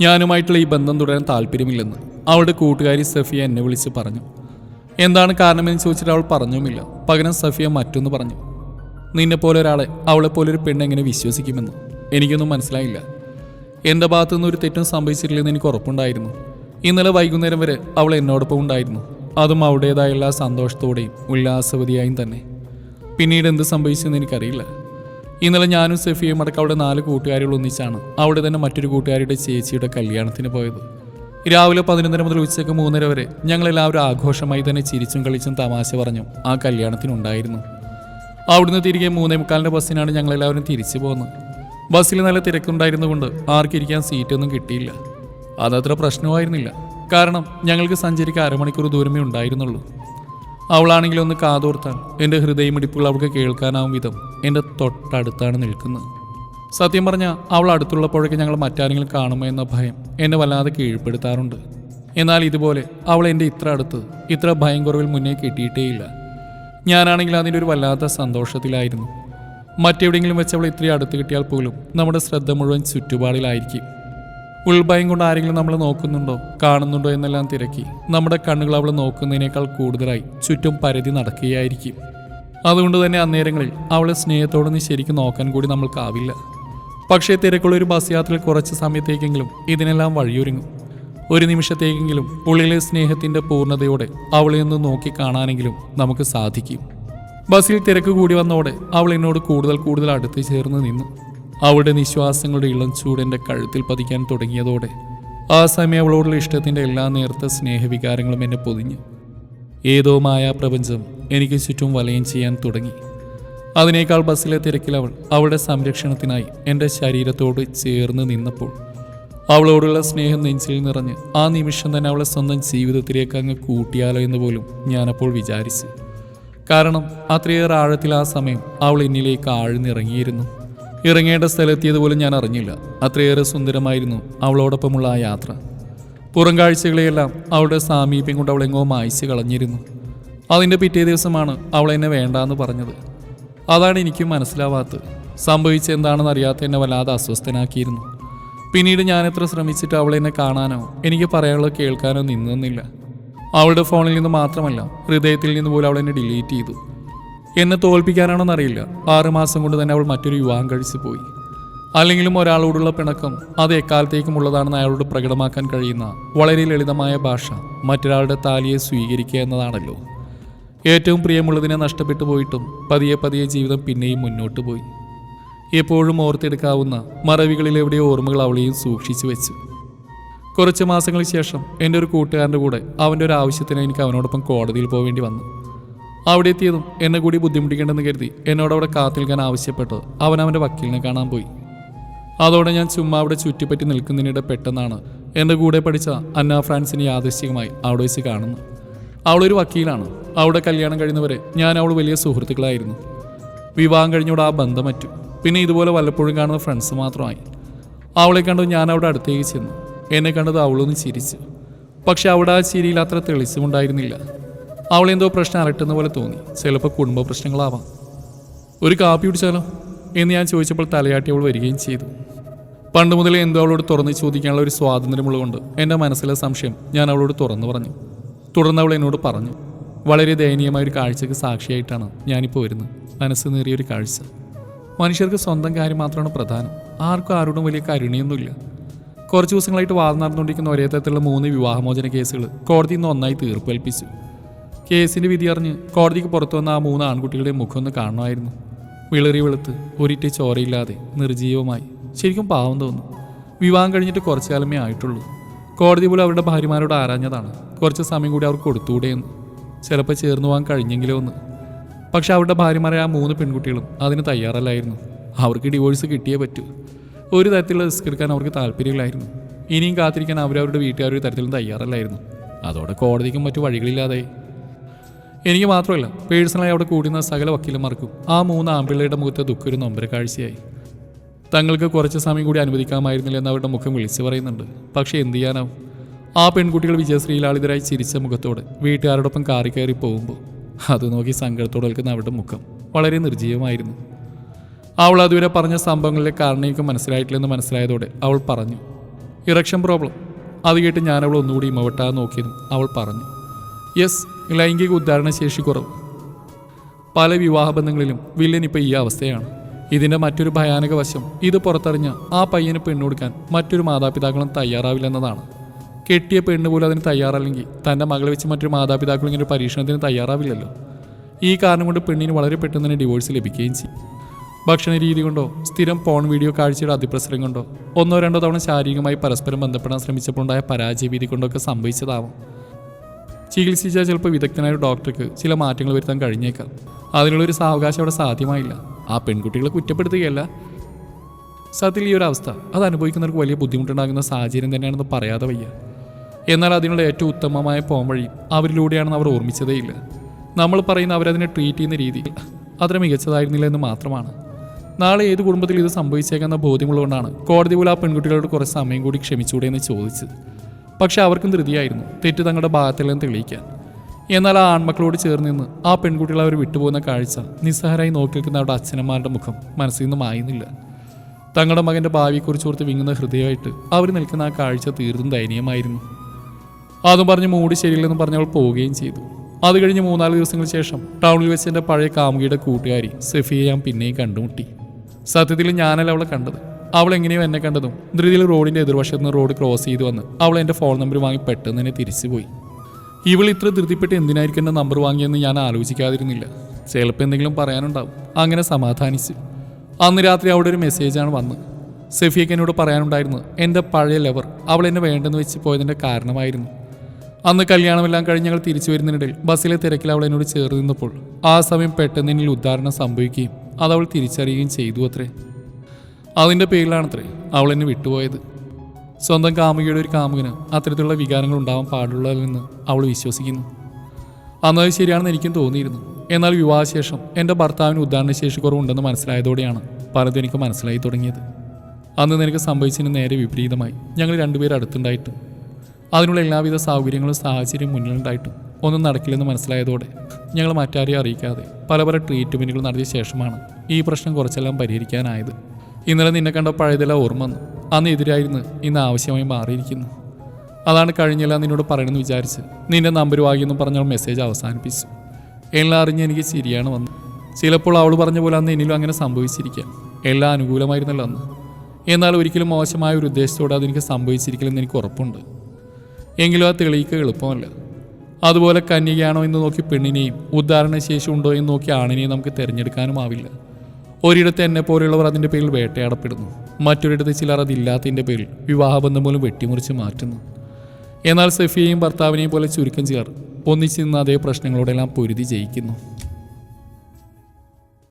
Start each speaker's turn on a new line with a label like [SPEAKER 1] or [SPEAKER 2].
[SPEAKER 1] ഞാനുമായിട്ടുള്ള ഈ ബന്ധം തുടരാൻ താല്പര്യമില്ലെന്ന് അവളുടെ കൂട്ടുകാരി സഫിയ എന്നെ വിളിച്ച് പറഞ്ഞു. എന്താണ് കാരണമെന്ന് ചോദിച്ചിട്ട് അവൾ പറഞ്ഞുമില്ല. പകരം സഫിയ മറ്റൊന്ന് പറഞ്ഞു. നിന്നെ പോലെ ഒരാളെ അവളെ പോലൊരു ഒരു പെണ്ണ് എങ്ങനെ വിശ്വസിക്കുമെന്ന് എനിക്കൊന്നും മനസ്സിലായില്ല. എന്റെ ഭാഗത്തു നിന്ന് ഒരു തെറ്റും സംഭവിച്ചിട്ടില്ലെന്ന് എനിക്ക് ഉറപ്പുണ്ടായിരുന്നു. ഇന്നലെ വൈകുന്നേരം വരെ അവൾ എന്നോടൊപ്പം ഉണ്ടായിരുന്നു. അതും അവളുടേതായ എല്ലാ സന്തോഷത്തോടെയും ഉല്ലാസവതിയായും തന്നെ. പിന്നീട് എന്ത് സംഭവിച്ചെന്ന് എനിക്കറിയില്ല. ഇന്നലെ ഞാനും സെഫിയും അടക്കം അവിടെ നാല് കൂട്ടുകാരികൾ ഒന്നിച്ചാണ് അവിടെ തന്നെ മറ്റൊരു കൂട്ടുകാരിയുടെ ചേച്ചിയുടെ കല്യാണത്തിന് പോയത്. രാവിലെ പതിനൊന്നര മുതൽ ഉച്ചയ്ക്ക് മൂന്നര വരെ ഞങ്ങളെല്ലാവരും ആഘോഷമായി തന്നെ ചിരിച്ചും കളിച്ചും തമാശ പറഞ്ഞു ആ കല്യാണത്തിനുണ്ടായിരുന്നു. അവിടുന്ന് തിരികെ മൂന്നേ മുക്കാലിന്റെ ബസ്സിനാണ് ഞങ്ങളെല്ലാവരും തിരിച്ചു പോകുന്നത് ബസ്സിൽ നല്ല തിരക്കുണ്ടായിരുന്നുകൊണ്ട് ആർക്കിരിക്കാൻ സീറ്റൊന്നും കിട്ടിയില്ല. അതത്ര പ്രശ്നമായിരുന്നില്ല. കാരണം ഞങ്ങൾക്ക് സഞ്ചരിക്കാൻ അരമണിക്കൂർ ദൂരമേ ഉണ്ടായിരുന്നുള്ളൂ. അവളാണെങ്കിൽ ഒന്ന് കാതോർത്താൽ എന്റെ ഹൃദയമിടിപ്പുകൾ അവൾക്ക് കേൾക്കാനാവും വിധം എന്റെ തൊട്ടടുത്താണ് നിൽക്കുന്നത്. സത്യം പറഞ്ഞാൽ അവൾ അടുത്തുള്ളപ്പോഴൊക്കെ ഞങ്ങൾ മറ്റാരെങ്കിലും കാണുമോ എന്ന ഭയം എന്നെ വല്ലാതെ കീഴ്പ്പെടുത്താറുണ്ട്. എന്നാൽ ഇതുപോലെ അവൾ എന്റെ ഇത്ര അടുത്ത് ഇത്ര ഭയം കുറവിൽ മുന്നേ കിട്ടിയിട്ടേയില്ല. ഞാനാണെങ്കിൽ അതിന്റെ ഒരു വല്ലാത്ത സന്തോഷത്തിലായിരുന്നു. മറ്റെവിടെയെങ്കിലും വെച്ച് അവൾ ഇത്രയും അടുത്ത് കിട്ടിയാൽ പോലും നമ്മുടെ ശ്രദ്ധ മുഴുവൻ ചുറ്റുപാടിലായിരിക്കും. ഉൾഭയം കൊണ്ട് ആരെങ്കിലും നമ്മൾ നോക്കുന്നുണ്ടോ? കാണുന്നുണ്ടോ എന്നെല്ലാം തിരക്കി. നമ്മുടെ കണ്ണുകൾ അവളെ നോക്കുന്നതിനേക്കാൾ കൂടുതലായി ചുറ്റും പരതി നടക്കുകയായിരിക്കും. അതുകൊണ്ട് തന്നെ അന്നേരങ്ങളിൽ അവളെ സ്നേഹത്തോടൊന്ന് ശരിക്കും നോക്കാൻ കൂടി നമ്മൾക്കാവില്ല പക്ഷേ തിരക്കുള്ള ഒരു ബസ് യാത്രയിൽ കുറച്ച് സമയത്തേക്കെങ്കിലും ഇതിനെല്ലാം വഴിയൊരുങ്ങും. ഒരു നിമിഷത്തേക്കെങ്കിലും ഉള്ളിലെ സ്നേഹത്തിന്റെ പൂർണതയോടെ അവളെ ഒന്ന് നോക്കി കാണാനെങ്കിലും നമുക്ക് സാധിക്കും. ബസ്സിൽ തിരക്ക് കൂടി വന്നോടെ അവൾ എന്നോട് കൂടുതൽ കൂടുതൽ അടുത്ത് ചേർന്ന് നിന്നു. അവളുടെ നിശ്വാസങ്ങളുടെ ഇളം ചൂട് എന്റെ കഴുത്തിൽ പതിക്കാൻ തുടങ്ങിയതോടെ ആ സമയം അവളോടുള്ള ഇഷ്ടത്തിന്റെ എല്ലാ നേർത്ത സ്നേഹവികാരങ്ങളും എന്നെ പൊതിഞ്ഞു. ഏതോ മായാപ്രപഞ്ചം എനിക്ക് ചുറ്റും വലയം ചെയ്യാൻ തുടങ്ങി. അതിനേക്കാൾ ബസ്സിലെ തിരക്കിൽ അവൾ അവളുടെ സംരക്ഷണത്തിനായി എന്റെ ശരീരത്തോട് ചേർന്ന് നിന്നപ്പോൾ അവളോടുള്ള സ്നേഹം നെഞ്ചിൽ നിറഞ്ഞ് ആ നിമിഷം തന്നെ അവളെ സ്വന്തം ജീവിതത്തിലേക്ക് അങ്ങ് കൂട്ടിയാലോ എന്ന് പോലും ഞാനപ്പോൾ വിചാരിച്ചു. കാരണം അത്രയേറെ ആഴത്തിൽ ആ സമയം അവൾ എന്നിലേക്ക് ആഴ്ന്നിറങ്ങിയിരുന്നു. ഇറങ്ങേണ്ട സ്ഥലത്തിയതുപോലും ഞാൻ അറിഞ്ഞില്ല. അത്രയേറെ സുന്ദരമായിരുന്നു അവളോടൊപ്പമുള്ള ആ യാത്ര. പുറം കാഴ്ചകളെയെല്ലാം അവളുടെ സാമീപ്യം കൊണ്ട് അവളെങ്ങോ മായ്ച്ചു കളഞ്ഞിരുന്നു. അതിന്റെ പിറ്റേ ദിവസമാണ് അവൾ എന്നെ വേണ്ടാന്ന് പറഞ്ഞത്. അതാണ് എനിക്കും മനസ്സിലാവാത്തത്. സംഭവിച്ച എന്താണെന്ന് അറിയാത്ത എന്നെ വല്ലാതെ അസ്വസ്ഥനാക്കിയിരുന്നു. പിന്നീട് ഞാൻ എത്ര ശ്രമിച്ചിട്ട് അവളെ എന്നെ കാണാനോ എനിക്ക് പറയാനുള്ളത് കേൾക്കാനോ നിന്നില്ല അവളുടെ ഫോണിൽ നിന്ന് മാത്രമല്ല ഹൃദയത്തിൽ നിന്ന് പോലും അവളെന്നെ ഡിലീറ്റ് ചെയ്തു. എന്നെ തോൽപ്പിക്കാനാണെന്നറിയില്ല. ആറുമാസം കൊണ്ട് തന്നെ അവൾ മറ്റൊരു വിവാഹം കഴിച്ചു പോയി അല്ലെങ്കിലും ഒരാളോടുള്ള പിണക്കം അത് എക്കാലത്തേക്കും ഉള്ളതാണെന്ന് അയാളോട് പ്രകടമാക്കാൻ കഴിയുന്ന വളരെ ലളിതമായ ഭാഷ മറ്റൊരാളുടെ താലിയെ സ്വീകരിക്കുക എന്നതാണല്ലോ. ഏറ്റവും പ്രിയമുള്ളതിനെ നഷ്ടപ്പെട്ടു പോയിട്ടും പതിയെ പതിയെ ജീവിതം പിന്നെയും മുന്നോട്ട് പോയി. എപ്പോഴും ഓർത്തെടുക്കാവുന്ന മറവികളിൽ എവിടെയോ ഓർമ്മകൾ അവളെയും സൂക്ഷിച്ചു വെച്ചു. കുറച്ച് മാസങ്ങൾക്ക് ശേഷം എന്റെ ഒരു കൂട്ടുകാരന്റെ കൂടെ അവന്റെ ഒരു ആവശ്യത്തിന് എനിക്ക് അവനോടൊപ്പം കോടതിയിൽ പോകേണ്ടി വന്നു. അവിടെ എത്തിയതും എന്നെ കൂടി ബുദ്ധിമുട്ടിക്കേണ്ടെന്ന് കരുതി എന്നോട് അവിടെ കാത്തിൽക്കാൻ ആവശ്യപ്പെട്ടത്. അവൻ അവന്റെ വക്കീലിനെ കാണാൻ പോയി. അതോടെ ഞാൻ ചുമ്മാ അവിടെ ചുറ്റിപ്പറ്റി നിൽക്കുന്നതിനിടെ പെട്ടെന്നാണ് എന്റെ കൂടെ പഠിച്ച അന്ന ഫ്രാൻസിനെ യാദൃശ്ചികമായി അവിടെ വെച്ച് കാണുന്നു അവളൊരു വക്കീലാണ്. അവിടെ കല്യാണം കഴിയുന്നവരെ ഞാൻ അവൾ വലിയ സുഹൃത്തുക്കളായിരുന്നു. വിവാഹം കഴിഞ്ഞോട് ആ ബന്ധം മറ്റു. പിന്നെ ഇതുപോലെ വല്ലപ്പോഴും കാണുന്ന ഫ്രണ്ട്സ് മാത്രമായി. അവളെ കണ്ടു ഞാൻ അവിടെ അടുത്തേക്ക് ചെന്നു. എന്നെ കണ്ടത് അവളൊന്ന് ചിരിച്ചു. പക്ഷെ അവിടെ ആ ചിരിയിൽ അത്ര തെളിച്ചമുണ്ടായിരുന്നില്ല. അവളെന്തോ പ്രശ്നം അലട്ടുന്ന പോലെ തോന്നി. ചിലപ്പോൾ കുടുംബ പ്രശ്നങ്ങളാവാം. ഒരു കാപ്പി കുടിച്ചാലോ? എന്ന് ഞാൻ ചോദിച്ചപ്പോൾ തലയാട്ടി അവൾ വരികയും ചെയ്തു. പണ്ട് മുതൽ എന്തോ അവളോട് തുറന്ന് ചോദിക്കാനുള്ള ഒരു സ്വാതന്ത്ര്യമുള്ളതുകൊണ്ട് എന്റെ മനസ്സിലെ സംശയം ഞാൻ അവളോട് തുറന്നു പറഞ്ഞു. തുടർന്ന് അവൾ എന്നോട് പറഞ്ഞു വളരെ ദയനീയമായ ഒരു കാഴ്ചക്ക് സാക്ഷിയായിട്ടാണ് ഞാനിപ്പോൾ വരുന്നത്. മനസ്സ് നേറിയൊരു കാഴ്ച. മനുഷ്യർക്ക് സ്വന്തം കാര്യം മാത്രമാണ് പ്രധാനം. ആർക്കും ആരോടും വലിയ കരുണയൊന്നുമില്ല. കുറച്ച് ദിവസങ്ങളായിട്ട് വാദം നടന്നുകൊണ്ടിരിക്കുന്ന ഒരേ തരത്തിലുള്ള മൂന്ന് വിവാഹമോചന കേസുകൾ കോടതിയിൽ നിന്ന് ഒന്നായി തീർപ്പേൽപ്പിച്ചു. കേസിന്റെ വിധി അറിഞ്ഞ് കോടതിക്ക് പുറത്തു വന്ന ആ മൂന്ന് ആൺകുട്ടികളുടെ മുഖം ഒന്ന് കാണണമായിരുന്നു. വിളറി വെളുത്ത് ഒരിറ്റ ചോരയില്ലാതെ നിർജീവമായി ശരിക്കും പാവം തോന്നും. വിവാഹം കഴിഞ്ഞിട്ട് കുറച്ചു കാലമേ ആയിട്ടുള്ളൂ. കോടതി പോലും അവരുടെ ഭാര്യമാരോട് ആരാഞ്ഞതാണ്. കുറച്ച് സമയം കൂടി അവർക്ക് കൊടുത്തുകൂടെയെന്ന് ചിലപ്പോൾ ചേർന്ന് പോകാൻ കഴിഞ്ഞെങ്കിലോ എന്ന്. പക്ഷെ അവരുടെ ഭാര്യമാരെ ആ മൂന്ന് പെൺകുട്ടികളും അതിന് തയ്യാറല്ലായിരുന്നു. അവർക്ക് ഡിവോഴ്സ് കിട്ടിയേ പറ്റൂ. ഒരു തരത്തിലുള്ള റിസ്ക് എടുക്കാൻ അവർക്ക് താല്പര്യമില്ലായിരുന്നു. ഇനിയും കാത്തിരിക്കാൻ അവരവരുടെ വീട്ടുകാർ ഒരു തരത്തിലും തയ്യാറല്ലായിരുന്നു. അതോടെ കോടതിക്കും മറ്റു വഴികളില്ലാതായി. എനിക്ക് മാത്രമല്ല പേഴ്സണലായി അവിടെ കൂടുന്ന സകല വക്കീലന്മാർക്കും ആ മൂന്ന് ആമ്പിള്ളയുടെ മുഖത്തെ ദുഃഖം ഒരു നൊമ്പര കാഴ്ചയായി. തങ്ങൾക്ക് കുറച്ച് സമയം കൂടി അനുവദിക്കാമായിരുന്നില്ല എന്ന് അവരുടെ മുഖം വിളിച്ചു പറയുന്നുണ്ട്. പക്ഷേ എന്ത് ചെയ്യാനാവും? ആ പെൺകുട്ടികൾ വിജയശ്രീലാളിതരായി ചിരിച്ച മുഖത്തോടെ വീട്ടുകാരോടൊപ്പം കാറി കയറി പോകുമ്പോൾ അത് നോക്കി സങ്കടത്തോടെ നിൽക്കുന്ന അവരുടെ മുഖം വളരെ നിർജീവമായിരുന്നു അവൾ അതുവരെ പറഞ്ഞ സംഭവങ്ങളിലെ കാരണങ്ങൾക്ക് മനസ്സിലായിട്ടില്ലെന്ന് മനസ്സിലായതോടെ അവൾ പറഞ്ഞു ഇറക്ഷൻ പ്രോബ്ലം. അത് കേട്ട് ഞാൻ ഒന്നുകൂടി ഇമവട്ടാതെ നോക്കിയതും അവൾ പറഞ്ഞു യെസ് ലൈംഗിക ഉദ്ധാരണ ശേഷി കുറവ്. പല വിവാഹ ബന്ധങ്ങളിലും വില്ലൻ ഇപ്പോൾ ഈ അവസ്ഥയാണ്. ഇതിന്റെ മറ്റൊരു ഭയാനക വശം ഇത് പുറത്തറിഞ്ഞ ആ പയ്യന് പെണ്ണുകൊടുക്കാൻ മറ്റൊരു മാതാപിതാക്കളും തയ്യാറാവില്ലെന്നതാണ്. കെട്ടിയ പെണ്ണ് പോലും അതിന് തയ്യാറല്ലെങ്കിൽ തന്റെ മകളെ വെച്ച് മറ്റൊരു മാതാപിതാക്കളും ഇങ്ങനെ പരീക്ഷണത്തിന് തയ്യാറാവില്ലല്ലോ. ഈ കാരണം കൊണ്ട് പെണ്ണിന് വളരെ പെട്ടെന്ന് തന്നെ ഡിവോഴ്സ് ലഭിക്കുകയും ചെയ്യും. ഭക്ഷണ രീതി കൊണ്ടോ സ്ഥിരം പോൺ വീഡിയോ കാഴ്ചയുടെ അതിപ്രസരം കൊണ്ടോ ഒന്നോ രണ്ടോ തവണ ശാരീരികമായി പരസ്പരം ബന്ധപ്പെടാൻ ശ്രമിച്ചപ്പോൾ ഉണ്ടായ പരാജയ ഭീതി കൊണ്ടൊക്കെ സംഭവിച്ചതാവാം. ചികിത്സിച്ചാൽ ചിലപ്പോൾ വിദഗ്ധനായ ഒരു ഡോക്ടർക്ക് ചില മാറ്റങ്ങൾ വരുത്താൻ കഴിഞ്ഞേക്കാം. അതിനുള്ളൊരു സാവകാശം അവിടെ സാധ്യമായില്ല. ആ പെൺകുട്ടികളെ കുറ്റപ്പെടുത്തുകയല്ല. സത്യത്തിൽ ഈ ഒരു അവസ്ഥ അത് അനുഭവിക്കുന്നവർക്ക് വലിയ ബുദ്ധിമുട്ടുണ്ടാകുന്ന സാഹചര്യം തന്നെയാണെന്ന് പറയാതെ വയ്യ. എന്നാൽ അതിനുള്ള ഏറ്റവും ഉത്തമമായ പോംവഴി അവരിലൂടെയാണെന്ന് അവർ ഓർമ്മിച്ചതേയില്ല. നമ്മൾ പറയുന്ന അവരതിനെ ട്രീറ്റ് ചെയ്യുന്ന രീതി അത്ര മികച്ചതായിരുന്നില്ല എന്ന് മാത്രമാണ്. നാളെ ഏത് കുടുംബത്തിൽ ഇത് സംഭവിച്ചേക്കാൻ ബോധ്യമുള്ളതുകൊണ്ടാണ് കോടതി പോലും ആ പെൺകുട്ടികളോട് കുറച്ച് സമയം കൂടി ക്ഷമിച്ചുകൂടെ എന്ന് ചോദിച്ചത്. പക്ഷെ അവർക്കും ധൃതിയായിരുന്നു തെറ്റ് തങ്ങളുടെ ഭാഗത്തില്ലെന്ന് തെളിയിക്കാൻ. എന്നാൽ ആ ആൺമക്കളോട് ചേർന്ന് നിന്ന് ആ പെൺകുട്ടികൾ അവർ വിട്ടുപോകുന്ന കാഴ്ച നിസ്സഹരായി നോക്കി നിൽക്കുന്ന അവരുടെ അച്ഛനമ്മമാരുടെ മുഖം മനസ്സിൽ നിന്ന് മായുന്നില്ല. തങ്ങളുടെ മകന്റെ ഭാവിയെക്കുറിച്ച് ഓർത്ത് വിങ്ങുന്ന ഹൃദയമായിട്ട് അവർ നിൽക്കുന്ന ആ കാഴ്ച തീർത്തും ദയനീയമായിരുന്നു. അതും പറഞ്ഞ് മൂടി ശരിയില്ലെന്ന് പറഞ്ഞ് അവൾ പോവുകയും ചെയ്തു. അത് കഴിഞ്ഞ് മൂന്നാൽ ദിവസങ്ങൾക്ക് ശേഷം ടൗണിൽ വെച്ച് എന്റെ പഴയ കാമുകിയുടെ കൂട്ടുകാരി സെഫിയെ ഞാൻ പിന്നെയും കണ്ടുമുട്ടി. സത്യത്തിൽ ഞാനല്ല അവളെ കണ്ടത്. അവൾ എങ്ങനെയോ എന്നെ കണ്ടതും. ധൃതിയിൽ റോഡിന്റെ എതിർവശത്ത് നിന്ന് റോഡ് ക്രോസ് ചെയ്ത് വന്ന് അവൾ എന്റെ ഫോൺ നമ്പർ വാങ്ങി പെട്ടെന്ന് തന്നെ തിരിച്ചുപോയി ഇവൾ ഇത്ര ധൃതിപ്പെട്ട് എന്തിനായിരിക്കും എന്റെ നമ്പർ വാങ്ങിയെന്ന് ഞാൻ ആലോചിക്കാതിരുന്നില്ല. ചിലപ്പോൾ എന്തെങ്കിലും പറയാനുണ്ടാവും. അങ്ങനെ സമാധാനിച്ചു. അന്ന് രാത്രി അവിടെ ഒരു മെസ്സേജാണ് വന്നത്. സെഫിയക്ക് എന്നോട് പറയാനുണ്ടായിരുന്നു എന്റെ പഴയ ലവർ അവൾ എന്നെ വേണ്ടെന്ന് വെച്ച് പോയതിന്റെ കാരണമായിരുന്നു. അന്ന് കല്യാണമെല്ലാം കഴിഞ്ഞ് ഞങ്ങൾ തിരിച്ചു വരുന്നതിനിടയിൽ ബസ്സിലെ തിരക്കിൽ അവൾ എന്നോട് ചേർന്ന് നിന്നപ്പോൾ ആ സമയം പെട്ടെന്ന് എന്നിൽ ഉദ്ധാരണം സംഭവിക്കുകയും അത് അവൾ തിരിച്ചറിയുകയും ചെയ്തു അത്രേ. അതിന്റെ പേരിലാണത്രേ അവൾ എന്നെ വിട്ടുപോയത്. സ്വന്തം കാമുകിയുടെ ഒരു കാമുകന് അത്തരത്തിലുള്ള വികാരങ്ങൾ ഉണ്ടാവാൻ പാടുള്ളതെന്ന് അവൾ വിശ്വസിക്കുന്നു. അന്നത് ശരിയാണെന്ന് എനിക്കും തോന്നിയിരുന്നു. എന്നാൽ വിവാഹശേഷം എന്റെ ഭർത്താവിന് ഉദാഹരണശേഷി കുറവുണ്ടെന്ന് മനസ്സിലായതോടെയാണ് പലതും എനിക്ക് മനസ്സിലായി തുടങ്ങിയത്. അന്ന് നിനക്ക് സംഭവിച്ചതിന് നേരെ വിപരീതമായി. ഞങ്ങൾ രണ്ടുപേരും അടുത്തുണ്ടായിട്ടും. അതിനുള്ള എല്ലാവിധ സൗകര്യങ്ങളും സാഹചര്യം മുന്നിലുണ്ടായിട്ടും. ഒന്നും നടക്കില്ലെന്ന് മനസ്സിലായതോടെ ഞങ്ങൾ മറ്റാരെയും അറിയിക്കാതെ പല പല ട്രീറ്റ്മെന്റുകൾ നടത്തിയ ശേഷമാണ് ഈ പ്രശ്നം കുറച്ചെല്ലാം പരിഹരിക്കാനായത്. ഇന്നലെ നിന്നെ കണ്ട പഴയതെല്ലാം ഓർമ്മ വന്നു. അന്ന് എതിരായിരുന്നു ഇന്ന് ആവശ്യമായി മാറിയിരിക്കുന്നു. അതാണ് കഴിഞ്ഞില്ല നിന്നോട് പറയണമെന്ന് വിചാരിച്ച് നിന്റെ നമ്പർ വാങ്ങിയെന്ന് പറഞ്ഞ മെസ്സേജ് അവസാനിപ്പിച്ചു. എല്ലാം അറിഞ്ഞ് എനിക്ക് ശരിയാണ് വന്നു ചിലപ്പോൾ അവൾ പറഞ്ഞ പോലെ അന്ന് എന്നിലും അങ്ങനെ സംഭവിച്ചിരിക്കാം. എല്ലാം അനുകൂലമായിരുന്നല്ലോ അന്ന്. എന്നാൽ ഒരിക്കലും മോശമായ ഒരു ഉദ്ദേശത്തോടെ അതെനിക്ക് സംഭവിച്ചിരിക്കില്ലെന്ന് എനിക്ക് ഉറപ്പുണ്ട്. എങ്കിലും ആ തെളിയിക്കുക എളുപ്പമല്ല. അതുപോലെ കന്യകയാണോ എന്ന് നോക്കി പെണ്ണിനെയും ഉദ്ധാരണശേഷി ഉണ്ടോ എന്ന് നോക്കി ആണിനെയും നമുക്ക് തിരഞ്ഞെടുക്കാനും ആവില്ല. ഒരിടത്ത് എന്നെ പോലെയുള്ളവർ അതിന്റെ പേരിൽ വേട്ടയാടപ്പെടുന്നു. മറ്റൊരിടത്ത് ചിലർ അതില്ലാത്തതിന്റെ പേരിൽ വിവാഹബന്ധം പോലും വെട്ടിമുറിച്ച് മാറ്റുന്നു. എന്നാൽ സെഫിയെയും ഭർത്താവിനെയും പോലെ ചുരുക്കം ചിലർ ഒന്നിച്ചിരുന്ന അതേ പ്രശ്നങ്ങളോടെല്ലാം പൊരുതി ജയിക്കുന്നു.